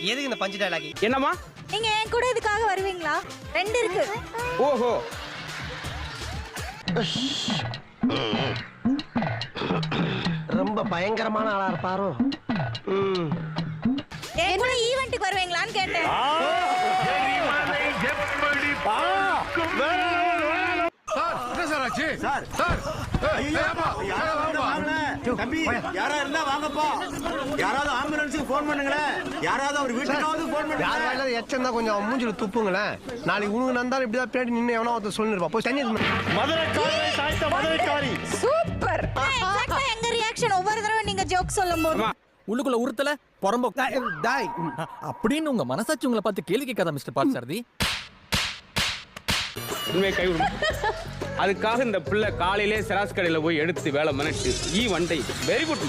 எதுக்கு இந்த பஞ்சு டைலாகி என்னம்மா? நீங்க என் கூட இதுக்காக வருவீங்களா? ரெண்டு இருக்கு. ஓஹோ. ரொம்ப பயங்கரமான ஆளா இருப்பாரோ? ம். என் கூட ஈவெண்ட்டுக்கு வருவீங்களான்னு கேட்டேன். தம்பி யாரா இருந்தா வாங்கப்பா. யாராவது ஆம்புலன்ஸுக்கு போன் பண்ணுங்களேன் யாராவது அவர் வீட்டுக்காவது போன் யார் பண்ணுங்க வாயில எச்சம் தான் கொஞ்சம் மூஞ்சில துப்புங்களேன். நாளைக்கு உனக்கு நந்தாலும் இப்படிதான் பின்னாடி நின்று எவனோ ஒருத்தர் சொல்லிருப்பா. போய் தண்ணி வா. மதுரைக்காரி சாய்த்த மதுரைக்காரி. சூப்பர். எங்க ரியாக்ஷன் ஒவ்வொரு தடவை நீங்க ஜோக் சொல்லும் போது உள்ளுக்குள்ள உறுத்தல புறம்போ அப்படின்னு உங்க மனசாட்சி உங்களை பார்த்து கேள்வி கேட்காத மிஸ்டர் பார்த்தசாரதி உண்மையை கை அதுக்காக இந்த பிள்ளை காலையிலே சிராஸ் கடையில் போய் எடுத்து வேலை மனட்டு ஈ வண்டை. Very good